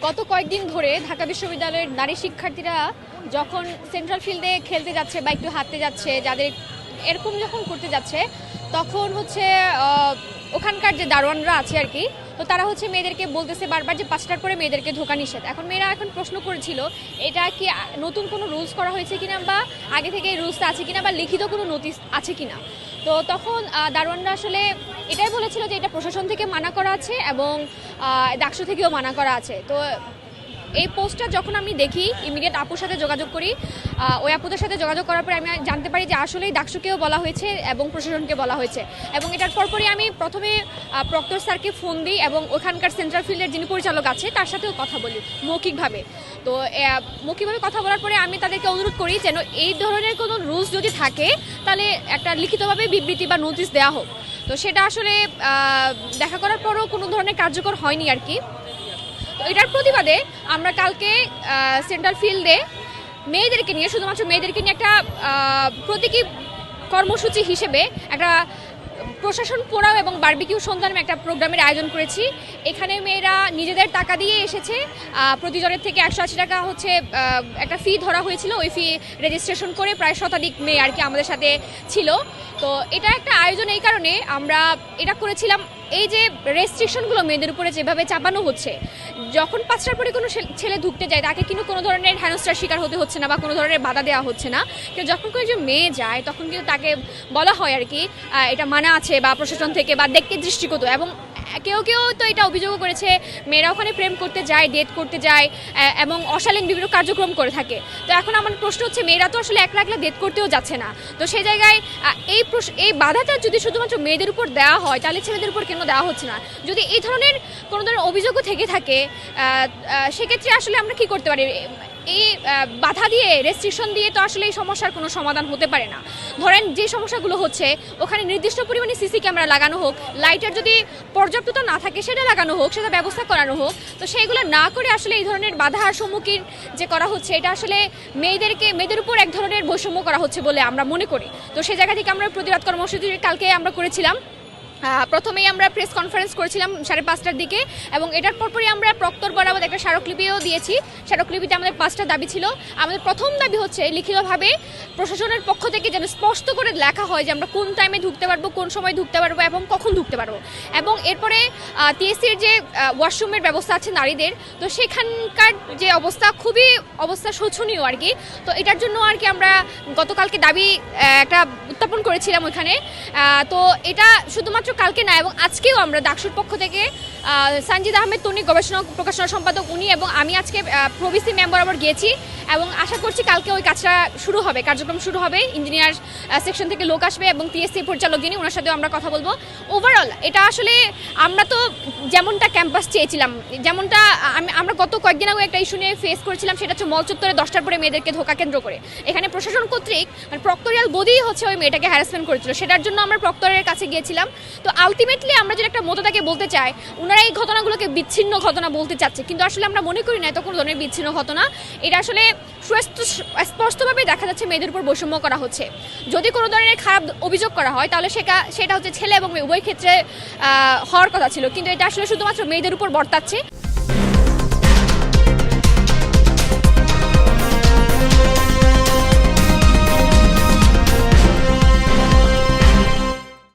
গত কয়েকদিন ধরে ঢাকা বিশ্ববিদ্যালয়ের নারী শিক্ষার্থীরা যখন সেন্ট্রাল ফিল্ডে খেলতে যাচ্ছে বা একটু হাঁটতে যাচ্ছে, যাদের এরকম যখন করতে যাচ্ছে, তখন হচ্ছে ওখানকার যে দারোয়ানরা আছে আর কি তো তারা হচ্ছে মেয়েদেরকে বলতেছে বারবার যে পাঁচটার পরে মেয়েদেরকে ঢোকা নিষেধ। এখন মেয়েরা এখন প্রশ্ন করেছিল, এটা কি নতুন কোনো রুলস করা হয়েছে কিনা বা আগে থেকে এই রুলসটা আছে কিনা বা লিখিত কোনো নোটিশ আছে কিনা? তো তখন দারোয়ানরা আসলে এটাই বলেছিল যে এটা প্রশাসন থেকে মানা করা আছে এবং ডাকসু থেকেও মানা করা আছে। তো এই পোস্টটা যখন আমি দেখি ইমিডিয়েট আপুর সাথে যোগাযোগ করি ওই আপুদের সাথে যোগাযোগ করার পরে আমি জানতে পারি যে আসলেই ডাকসুকেও বলা হয়েছে এবং প্রশাসনকে বলা হয়েছে। এবং এটার পরপরই আমি প্রথমে আহ, প্রক্টর স্যারকে ফোন দিই এবং ওখানকার সেন্ট্রাল ফিল্ডের যিনি পরিচালক আছে তার সাথেও কথা বলি মৌখিকভাবে। তো মৌখিকভাবে কথা বলার পরে আমি তাদেরকে অনুরোধ করি যেন এই ধরনের কোনো রুলস যদি থাকে তাহলে একটা লিখিতভাবে বিবৃতি বা নোটিশ দেওয়া হোক। তো সেটা আসলে দেখা করার পরও কোনো ধরনের কার্যকর হয়নি আর কি। তো এটার প্রতিবাদে আমরা কালকে সেন্ট্রাল ফিল্ডে মেয়েদেরকে নিয়ে, শুধুমাত্র মেয়েদেরকে নিয়ে একটা প্রতীকী কর্মসূচি হিসেবে একটা প্রশাসন পোড়াও এবং বার্বিকিউ সন্ধ্যা একটা প্রোগ্রামের আয়োজন করেছি। এখানে মেয়েরা নিজেদের টাকা দিয়ে এসেছে। প্রতিজনের থেকে একশো আশি টাকা হচ্ছে একটা ফি ধরা হয়েছিল। ওই ফি রেজিস্ট্রেশন করে প্রায় শতাধিক মেয়ে আর কি আমাদের সাথে ছিল। তো এটা একটা আয়োজন এই কারণে আমরা, এটা করেছিলাম এই যে রেস্ট্রিকশনগুলো মেয়েদের উপরে যেভাবে চাপানো হচ্ছে, যখন পাঁচটার পরে কোনো ছেলে- ঢুকতে যায়, তাকে কিন্তু কোনো ধরনের হেনস্থার শিকার হতে হচ্ছে না বা কোনো ধরনের বাধা দেওয়া হচ্ছে না। কিন্তু যখন কোনো যে মেয়ে যায়, তখন কিন্তু তাকে বলা হয় আর কি এটা মানা আছে বা প্রশাসন থেকে বা দেখতে দৃষ্টিগত এবং কেউ কেউ তো এটা অভিযোগও করেছে, মেয়েরা ওখানে প্রেম করতে যায় ডেট করতে যায় এবং অশালীন বিভিন্ন কার্যক্রম করে থাকে। তো এখন আমার প্রশ্ন হচ্ছে, মেয়েরা তো আসলে একলা একলা ডেট করতেও যাচ্ছে না। তো সেই জায়গায় এই এই বাধাটা যদি শুধুমাত্র মেয়েদের উপর দেওয়া হয়, তাহলে ছেলেদের উপর কেন দেওয়া হচ্ছে না? যদি এই ধরনের কোনো ধরনের অভিযোগও থেকে থাকে সেক্ষেত্রে আসলে আমরা কি করতে পারি? এই বাধা দিয়ে রেস্ট্রিকশন দিয়ে তো আসলে এই সমস্যার কোনো সমাধান হতে পারে না। ধরেন যে সমস্যাগুলো হচ্ছে, ওখানে নির্দিষ্ট পরিমাণে সিসি ক্যামেরা লাগানো হোক লাইটের যদি পর্যাপ্ততা না থাকে সেটা লাগানো হোক, সেটা ব্যবস্থা করানো হোক, তো সেইগুলো না করে আসলে এই ধরনের বাধার সম্মুখীন যে করা হচ্ছে, এটা আসলে মেয়েদেরকে, মেয়েদের উপর এক ধরনের বৈষম্য করা হচ্ছে বলে আমরা মনে করি। তো সেই জায়গা থেকে আমরা প্রতিবাদ কর্মসূচি কালকে আমরা করেছিলাম। প্রথমেই আমরা প্রেস কনফারেন্স করেছিলাম সাড়ে পাঁচটার দিকে এবং এটার পরপরই আমরা প্রক্তর বরাবর একটা স্মারকলিপিও দিয়েছি। স্মারকলিপিতে আমাদের পাঁচটা দাবি ছিল। আমাদের প্রথম দাবি হচ্ছে লিখিতভাবে প্রশাসনের পক্ষ থেকে যেন স্পষ্ট করে লেখা হয় যে আমরা কোন টাইমে ঢুকতে পারব, কোন সময় ঢুকতে পারব এবং কখন ঢুকতে পারব। এবং এরপরে টিএসসির যে ওয়াশরুমের ব্যবস্থা আছে নারীদের, তো সেখানকার যে অবস্থা খুবই অবস্থা শোচনীয় আর কি। তো এটার জন্য আর কি আমরা গতকালকে দাবি একটা উত্থাপন করেছিলাম ওইখানে। তো এটা শুধুমাত্র কালকে না, এবং আজকেও আমরা ডাকসুর পক্ষ থেকে সানজিদ আহমেদ তনি গবেষণা প্রকাশনা সম্পাদক উনি এবং আমি আজকে প্রবিসি মেম্বার বরাবর গিয়েছি এবং আশা করছি কালকে ওই কাজটা শুরু হবে, কার্যক্রম শুরু হবে, ইঞ্জিনিয়ার সেকশন থেকে লোক আসবে এবং টিএসসি পরিচালক যিনি, ওনার সাথেও আমরা কথা বলব। ওভারঅল এটা আসলে আমরা তো যেমনটা ক্যাম্পাস চেয়েছিলাম, যেমনটা আমি, আমরা গত কয়েকদিন আগে একটা ইস্যু নিয়ে ফেস করেছিলাম, সেটা হচ্ছে মল চত্বরে দশটার পরে মেয়েদেরকে ধোকা কেন্দ্র করে। এখানে প্রশাসন কর্তৃক মানে প্রক্টোরিয়াল বডি হচ্ছে ওই মেয়েটাকে হ্যারাসমেন্ট করেছিল। সেটার জন্য আমরা প্রক্টরের কাছে গিয়েছিলাম। তো আলটিমেটলি আমরা যদি একটা মততাকে বলতে চাই ওনারা এই ঘটনাগুলোকে বিচ্ছিন্ন ঘটনা বলতে চাচ্ছে। কিন্তু আসলে আমরা মনে করি না এত কোনো ধরনের বিচ্ছিন্ন ঘটনা। এটা আসলে স্পষ্টভাবে দেখা যাচ্ছে মেয়েদের উপর বৈষম্য করা হচ্ছে। যদি কোনো ধরনের খারাপ অভিযোগ করা হয়, তাহলে সেটা সেটা হচ্ছে ছেলে এবং মেয়ে, উভয় ক্ষেত্রে হওয়ার কথা ছিল। কিন্তু এটা আসলে শুধুমাত্র মেয়েদের উপর বর্তাচ্ছে।